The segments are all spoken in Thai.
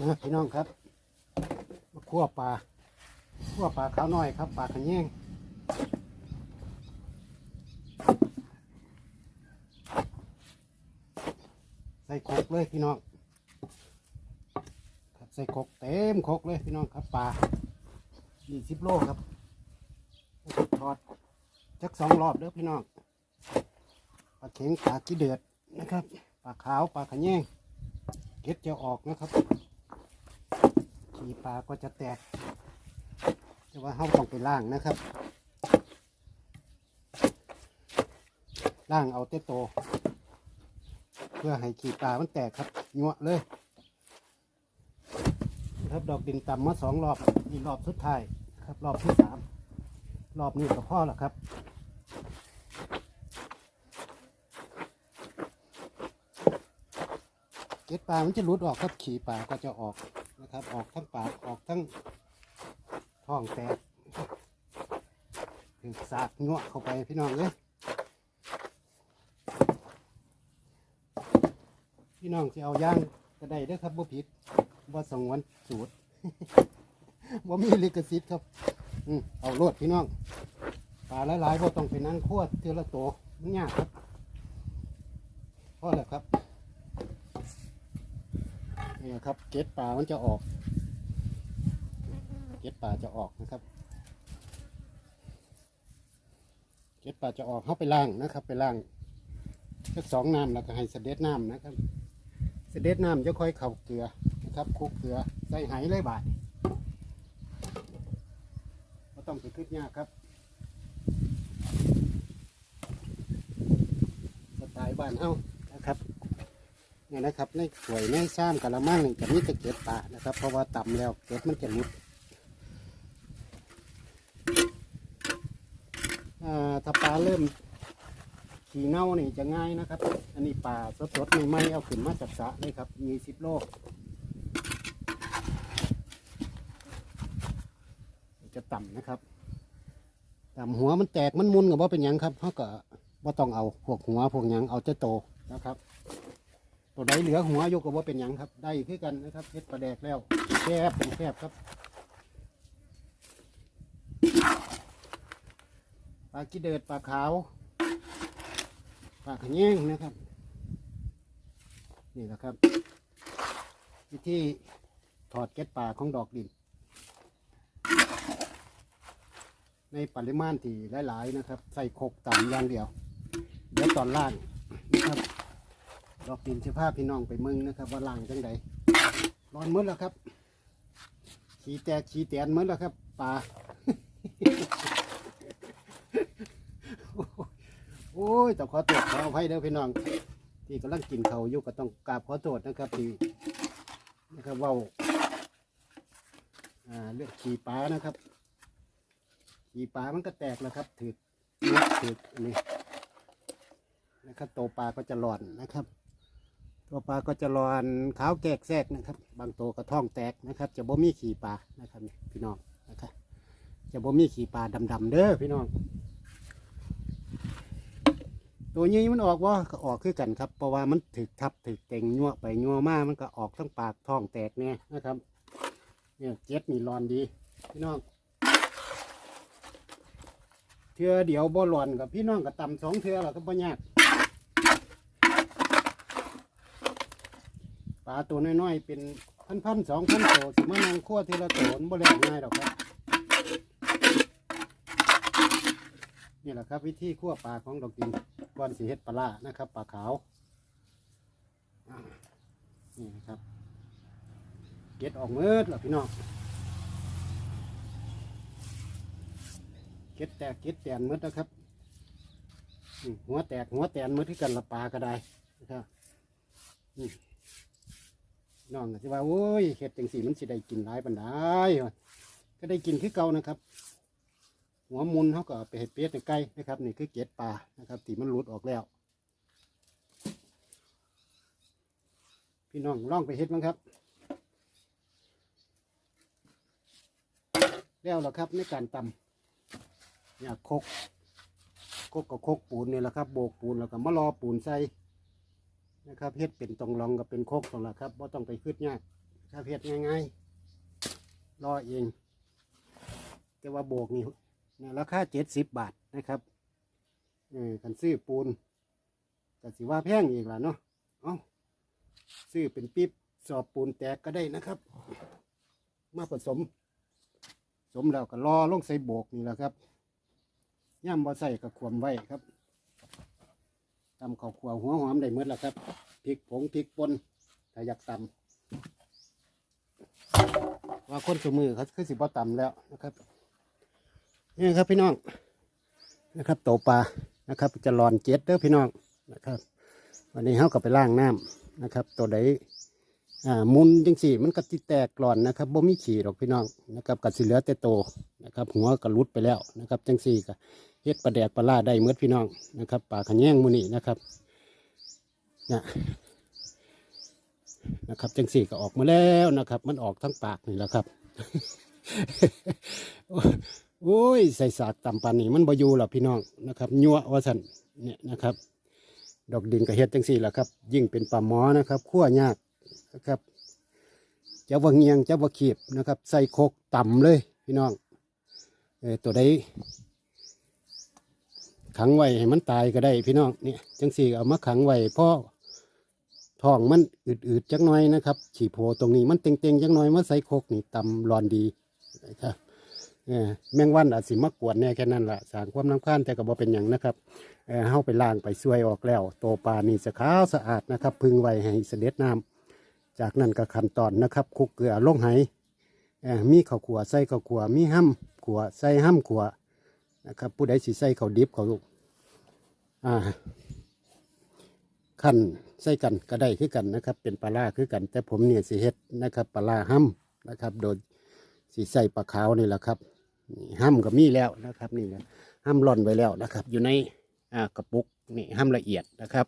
นะพี่น้องครับมาคั่วปลาคั่วปลาขาวน้อยครับปลาขะแยงใส่โคกเลยพี่น้องครับใส่โคกเต็มโคกเลยพี่น้องครับปลายี่สิบโลครับทอดจักสองรอบเด้อพี่น้องปลาเข็งปลากี้เดือดนะครับปลาขาวปลาขะแยงเก็ดจะออกนะครับ ขีปลาก็จะแตก แต่ว่าเราต้องไปล่างนะครับล่างเอาเต้โต เพื่อให้ขีปลามันแตกครับยั่วเลยครับดอกดินต่ำมาสองรอบนี่รอบสุดท้ายครับรอบที่สามรอบนี้ก็พอแล้วครับเก็ดปลามันจะหลุดออกครับขี่ปลาก็จะออก นะครับ ออกทั้งปากออกทั้งท้องแตกถึงสากงวเข้าไปพี่น้องเลยพี่น้องที่เอาย่างก็ได้เด้อครับบ่ผิดบ่สงวนสูตรบ่มีลิขสิทธิ์ครับอืมเอาโลดพี่น้องปลาหลายๆบ่ต้องไปนั่งคั่วเทือละโตมันยากครับพอแล้วครับ นี่ครับ เกล็ดปลามันจะออก เกล็ดปลาจะออกนะครับ เกล็ดปลาจะออกเข้าไปล่างนะครับ ไปล่างสักสองน้ำแล้วก็ให้เสด็จน้ำนะครับ เสด็จน้ำจะค่อยเข่าเกลือนะครับคลุกเกลือใส่ไหเลยบาทก็ต้องไปขึ้นยากครับสไตล์บ้านเฮา นะครับเนี่ยนะครับ ในสวยในซ้ำกะละมังนี่กับนี้จะเก็บปลานะครับ เพราะว่าต่ำแล้วเก็บมันจะหลุดอ่าถ้าปลาเริ่มขี่เน่านี่จะง่ายนะครับ อันนี้ปลาสดๆใหม่ๆเอาขึ้นมาจากสระเลยครับมีสิบโลจะต่ำนะครับต่ำหัวมันแตกมันมุนกับว่าเป็นยังครับเขาก็ว่าต้องเอาพวกหัวพวกยังเอาเจะโตนะครับ ตัวใดเหลือหัวยกกับว่าเป็นหยังครับ ได้คือกันนะครับเพชรประแดกแล้วแคบเป็นแคบครับปลากีเดิดปลาขาวปลาขะแยงนะครับ นี่แหละครับ วิธีถอดเก็ดปลาของดอกดิน ในปริมาณที่หลาย ๆ นะครับ ใส่โคกต่ำอย่างเดียว เดี๋ยวตอนล่างนะครับ ดอกดินเสื้อผ้าพี่น้องไปมึงนะครับว่าล่างจังใดร้อนหมืดแล้วครับ ขี้แตกขี้แตนหมืดแล้วครับปลาโอ้ยต้องขอโทษขออภัยเด้อพี่น้อง ที่กำลังกินเขาอยู่ก็ต้องกราบขอโทษนะครับที่นะครับว่าเลือกขี่ปลานะครับ ขี่ปลามันก็แตกแล้วครับถือถืออันนี้นะครับโตปลาก็จะหลอนนะครับ ตัวปลาก็จะหลอนขาวแกกแทกนะครับ บางตัวก็ท้องแตกนะครับ จะบ่มีขี่ปลานะครับพี่น้องนะครับจะบ่มีขี่ปลาดำๆเด้อพี่น้อง ตัวนี้มันออกว่าก็ออกคือกันครับ เพราะว่ามันถึกทับถึกเต็งยั่วไปยั่วมามันก็ออกทั้งปากท้องแตกแน่นะครับเนี่ยเจ็ดนี่รอนดี พี่น้องเทือเดี๋ยวบ่ร้อนกับพี่น้องก็ต่ำสองเทือแล้วก็บ่ยากปลาตัวน้อยๆ เป็นพันๆสองพันโตสิมานั่งคั่วทีละโตนบ่แรงง่ายหรอกครับนี่แหละครับ วิธีคั่วปลาของดอกดินก่อนสีเฮ็ดปลานะครับปลาขาวนี่นะครับ เก็ดออกมืดแล้วพี่น้องเก็ดแตกเก็ดแตนมืดนะครับหัวแตกหัวแตนมืดที่กันละปลาก็ได้นะครับนี่ น้องก็จะว่าโอ้ยเห็ดจังสีมันสิได้กินหลายปันได้ก็ได้กินคือเก่านะครับ หัวมุนเขาก็เอาไปเห็ดเป็ดในไก่นะครับนี่คือเกล็ดปลานะครับที่มันหลุดออกแล้ว พี่น้องล่องไปเห็ดมั้งครับ แล้วเหรอครับในการตำเนี่ยคกคกกับคกปูนนี่แหละครับโบกปูนแล้วก็มารอปูนใส่ นะครับเฮ็ดเป็นตรงรองกับเป็นโคกตรงละครับว่าต้องไปขึ้นยากครับเฮ็ดง่ายๆรอเอง แต่ว่าโบกนี่เนี่ยราคาเจ็ดสิบบาทนะครับเออกันซื้อปูนก็สิว่าแพงอีกล่ะเนาะเอ้าซื้อเป็นปิ๊บสอบปูนแตกก็ได้นะครับ มาผสม สมแล้วก็รอลงใส่โบกนี่แหละครับย่ำบ่ใส่ก็ขวมไว้ครับ ตำข้าวขัวหัวหอมได้หมดแล้วครับพริกผงพริกป่นถ้าอยากตำว่าคนสมือเขาคือสิบ่ตำแล้วนะครับนี่ครับพี่น้องนะครับโตปลานะครับ จะรอนเจ็ดเด้อพี่น้องนะครับ วันนี้เขาก็ไปล่างน้ำนะครับ ตัวใด อ่ามุนจังสี่ มันก็ติแตกกร่อนนะครับบ่มีขี่หรอกพี่น้องนะครับกัดสิเหลือแต่โตนะครับหัวก็รุดไปแล้วนะครับจังสี่ก็เฮ็ดปลาแดกปลาล่าได้เมื่อพี่น้องนะครับปลาขะแยงมูนี่นะครับนะนะครับจังสี่ก็ออกมาแล้วนะครับ มันออกทั้งปากนี่แหละครับโอ้ยใส่สากตำปานนี่มันบอยู่หรอพี่น้องนะครับยัวว่าสันเนี่ยนะครับ ดอกดินกระเฮ็ดจังสี่แหละครับ ยิ่งเป็นปลาหมอนะครับขั้วยาก นะครับจะว่าเงียงจะว่าขีบนะครับ ใส่โคกต่ำเลยพี่น้องเออตัวใดขังไว้ให้มันตายก็ได้พี่น้องเนี่ยจังสี่เอามาขังไว้เพราะท้องมันอืดๆจักหน่อยนะครับฉี่โพตรงนี้มันเต็งๆจักหน่อยมาใส่โคกนี่ตำร้อนดีนะครับเออแมงวันอาจสิมากวนแน่แค่นั้นละสางความน้ำข้านแต่ก็บ่เป็นอย่างนะครับเออเฮาไปล้างไปช่วยออกแล้ว โตปลานี่สะขาวสะอาดนะครับ พึงไว้ให้เสด็จน้ำ จากนั้นก็ขั้นตอนนะครับคุกเกลือลงไหเออมีข้าวขัวใส่ข้าวขัวมีห้ำขัวใส่ห้ำขัวนะครับ ผู้ใดสิใส่ข้าวดิบข้าวลูกอ่าขั้นใส่กันก็ได้คือกันนะครับ เป็นปลาล่าคือกัน แต่ผมเนี่ยสิเฮ็ดนะครับปลาล่าห้ำนะครับ โดยสิใส่ปลาขาวนี่แหละครับนี่ห้ำก็มีแล้วนะครับ นี่นะห้ำร่อนไว้แล้วนะครับ อยู่ในอ่ากระปุกนี่ห้ำละเอียดนะครับ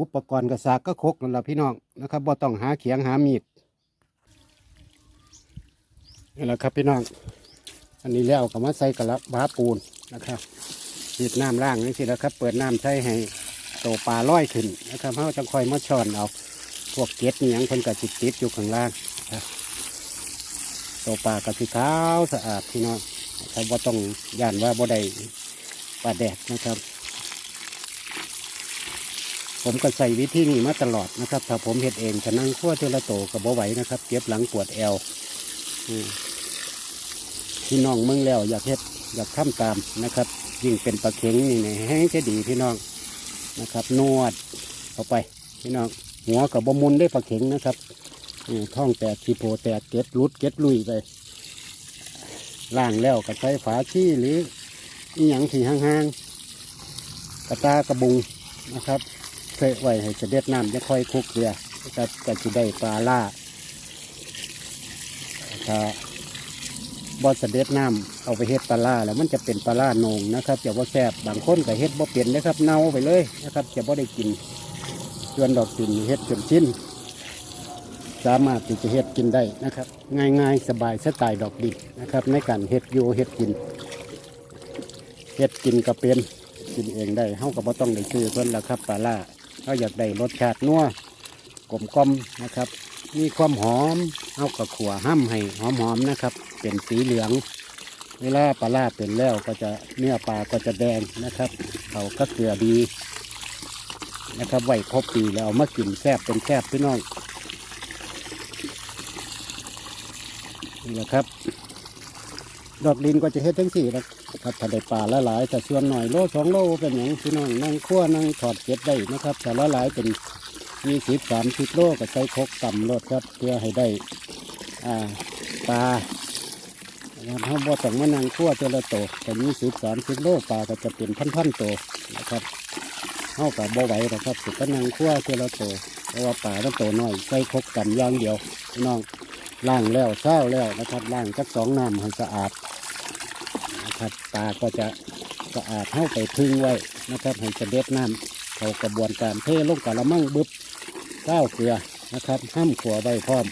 อุปกรณ์กระซากก็คกนั่นแหละพี่น้องนะครับบ่ต้องหาเขียงหามีดนี่แหละครับพี่น้อง อันนี้แล้วก็มาใส่กระบาปูนนะครับฉีดน้ำล่างนี่สิแล้วครับ เปิดน้ำใส่ให้โตปลาลอยขึ้นนะครับเขาจะคอยมาช้อนเอาพวกเก็ดนี่ยังเพิ่นก็จิตติดอยู่ข้างล่างนะครับตัวปลากระสีขาวสะอาดพี่น้องครับว่าต้องย่านว่าบ่ได้ปลาแดดนะครับ ผมก็ใส่วิธีนี้มาตลอดนะครับ ถ้าผมเห็ดเองจะนั่งขั้วเทละโตกับบ่ไหวนะครับ เก็บหลังปวดแอวอืมพี่น้องเมืองแล้ว อยากเฮ็ดอยากทำตามนะครับ ยิ่งเป็นปลาเข็งนี่นี่ยแห้งจะดีพี่น้องนะครับ นวดเข้าไป พี่น้องหัวกับบมุนได้ปลาเข็งนะครับอืมท้องแตกขีโพแตกเก็ดรุดเก็ดลุยไปล่างแล้วก็ใช้ฝาชี้หรืออีหยังที่ห่างๆกระตากระบุงนะครับ เคยไว้ให้เสด็จน้ำจะค่อยคุกเกลือนะครับก็จะได้ปลาล่าถ้าบอสเสด็จน้ำเอาไปเฮ็ดปลาล่าแล้วมันจะเป็นปลาล่านงนะครับจะว่าแซ่บบางคนก็เฮ็ดบ่เปลี่ยนนะครับเน่าไปเลยนะครับ จะบ่ได้กินส่วนดอกสินเฮ็ดจนชิ้น สามารถที่จะเฮ็ดกินได้นะครับ ง่ายๆ สบายสไตล์ดอกดินนะครับ ในการเฮ็ดอยู่เฮ็ดกินเฮ็ดกินก็เป็นกินเองได้เฮาก็บ่ต้องได้ซื้อเพิ่นละครับปลาล่า เขาอยากได้รสชาตินัวกลมกลมนะครับ มีความหอมเฮาก็ขัวห้ำให้หอมๆนะครับ เป็นสีเหลือง เวลาปลาล่าเป็นแล้วก็จะเนื้อปลาก็จะแดงนะครับเขาก็เกลือดีนะครับไหวครบปีแล้วเอามากินแซ่บเป็นแซ่บพี่น้องนี่แหละครับ ดอกดินก็จะเฮ็ดทั้งสี่นะครับถ้าได้ปลาละหลายแต่ส่วนหน่อยโลสองโลเป็นอย่างพี่น้องนั่งขั้วนั่งถอดเก็บได้นะครับแต่ละหลายเป็นยี่สิบสามสิบโลก็ใช้ครกต่ำรถครับเพื่อให้ได้อ่าปลานะครับเขาบ่ต้องมานั่งขั้วตัวละโตแต่ยี่สิบสามสิบโลปลาก็จะเป็นพันๆโตนะครับเขากับบ่ไหวนะครับสุดก็นั่งขั้วตัวละโตเพราะว่าปลาต้องโตน้อยใช้ครกต่ำอย่างเดียวพี่น้องล้างแล้วเศร้าแล้วนะครับล้างจักสองน้ำให้สะอาด ครับตาก็จะสะอาดเข้าไปพึ่งไว้นะครับ ให้เด็จน้ำเข้ากระบวนการเทลงกะละมังบึบเก้าเกลือนะครับห้ามขัวใบพร้อม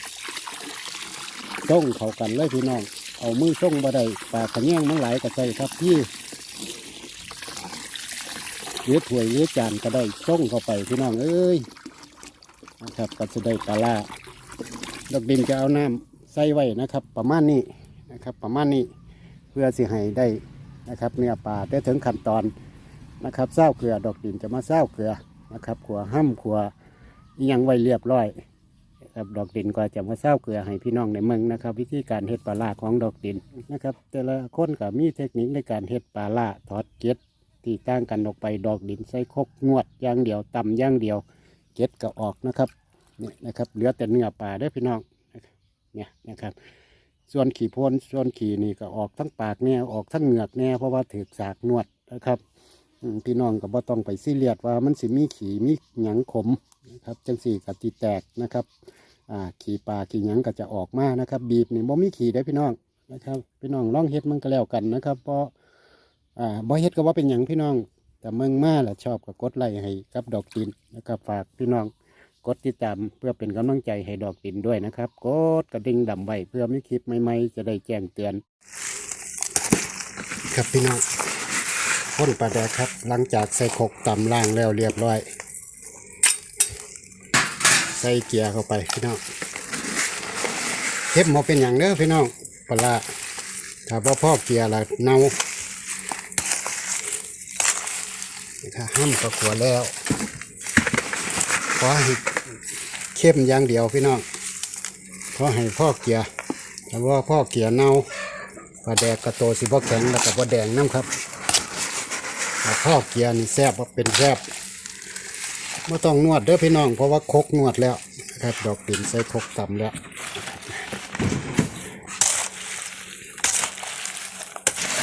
ส่งเขากันเลยพี่น้อง เอามือส่งบ่ได้ปลาขะแยงมันหลายก็ใส่ครับพี่หรือถ้วยหรือจานก็ได้ส่งเข้าไปพี่น้องเอ้ยนะครับก็จะได้ปลาล่าดอกดินจะเอาน้ำใส่ไว้นะครับ ประมาณนี้นะครับ ประมาณนี้ พื่อสิให้ได้นะครับเนื้อปลาได้ถึงขั้นตอนนะครับเศร้าเกลือดอกดินจะมาเศร้าเกลือนะครับขัวห้ำขัวยังไว้เรียบร้อยครับดอกดินก็จะมาเศร้าเกลือให้พี่น้องในเมืองนะครับ วิธีการเฮ็ดปลาล่าของดอกดินนะครับ แต่ละคนก็มีเทคนิคในการเฮ็ดปลาล่าทอดเก็ดที่ต่างกันออกไปดอกดินใส่คกงวดย่างเดียวตำย่างเดียวเก็ดก็ออกนะครับนี่นะครับเหลือแต่เนื้อปลาเด้พี่น้องเนี่ยนะครับ ส่วนขี่พ่นส่วนขี่นี่ก็ออกทั้งปากเนี่ยออกทั้งเหงือกเนี่ยเพราะว่าถือสากนวดนะครับพี่น้องก็บ่ต้องไปซีเรียสว่ามันสิมีขี่มีหยังขมนะครับจังสี่กับตีแตกนะครับอ่าขี่ปลาขี่หยังก็จะออกมานะครับ บีบนี่บ่มีขี่ได้พี่น้องนะครับ พี่น้องลองเฮ็ดมันก็แล้วกันนะครับเพราะอ่าบ่เฮ็ดก็ว่าเป็นหยังพี่น้องแต่เมืองมาแหละชอบก็กดไลค์ให้กับดอกดินนะครับฝากพี่น้อง กดติดตามเพื่อเป็นกำลังใจให้ดอกดินด้วยนะครับ กดกระดิ่งดำไว้เพื่อมีคลิปใหม่ๆจะได้แจ้งเตือน ครับพี่น้องพ่นปลาแดกครับ หลังจากใส่ขกตำล่างแล้วเรียบร้อย ใส่เกียร์เข้าไปพี่น้องเทปหมอเป็นอย่างเด้อพี่น้องปลาถ้าพ่อพ่อเกียร์ละเน่าถ้าห้ามก็ขัวแล้วขอให้ เข้มอย่างเดียวพี่น้องขอให้พ่อเกียร์แต่ว่าพ่อเกียร์เน่าปลาแดกกระโตสิพ่อแข็งแล้วก็พ่แดงน้ำครับแต่พ่อเกียร์นี่แซบว่าเป็นแซบไม่ต้องนวดเด้อพี่น้องเพราะว่าคกนวดแล้วนะครับดอกดินใส่คกตำแล้ว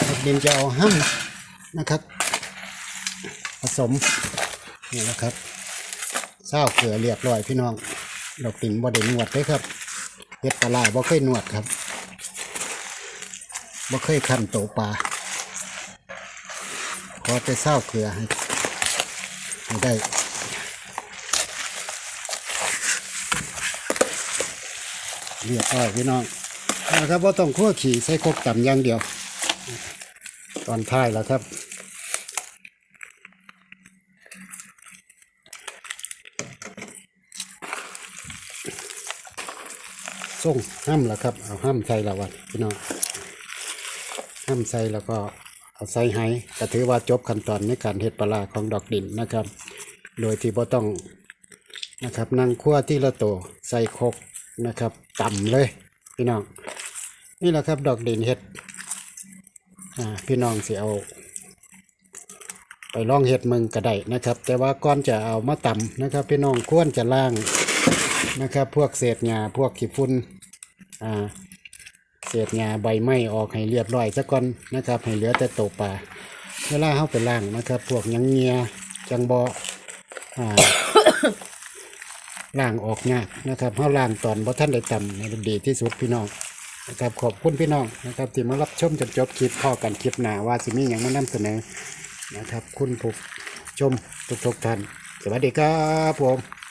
ดอกดินจะเอาห้ำนะครับ ผสมนี่นะครับเศร้าเกลือเรียบร้อยพี่น้อง ดอกติ่งบ่ได้นวดเลยครับเฮ็ดปลาไหลบ่เคยนวดครับบ่เคยคันโตปลาขอแต่เศร้าเกลือให้ให้ได้เรียบร้อยพี่น้องนะครับว่าต้องคั่วขี่ใส่ครกต่ำอย่างเดียว ตอนท้ายแล้วครับ ส่งห้ำแล้วครับ เอาห้ำใส่แล้ววันพี่น้องห้ำใส่แล้วก็เอาใส่ไห้ก็ถือว่าจบขั้นตอนในการเฮ็ดปลาร้าของดอกดินนะครับ โดยที่บ่ต้องนะครับนั่งคั่วที่ละโตวใส่ครกนะครับ ต่ำเลย พี่น้องนี่แหละครับ ดอกดินเฮ็ดพี่น้องสิเอาไปลองเฮ็ดมึงก็ได้นะครับ แต่ว่าก่อนจะเอามาต่ำนะครับ พี่น้องควรจะล้าง นะครับ พวกเศษหญ้าพวกขี้ฝุ่นอ่าเศษหญ้าใบไม้ออกให้เรียบร้อยซะก่อนนะครับ ให้เหลือแต่โตวปลาเวลาเข้าไปล่างนะครับ พวกยังเงียจังบออ่าล่างออกยากนะครับเข้าล่างตอนบ่ท่านได้ต่ำในดีที่สุดพี่น้องนะครับขอบคุณพี่น้องนะครับที่มารับชมจนจบคลิปพ่อกันคลิปหน้าว่าสิมีอย่างมานำเสนอนะครับ คุณผู้ชมทุกๆท่านสวัสดีครับผม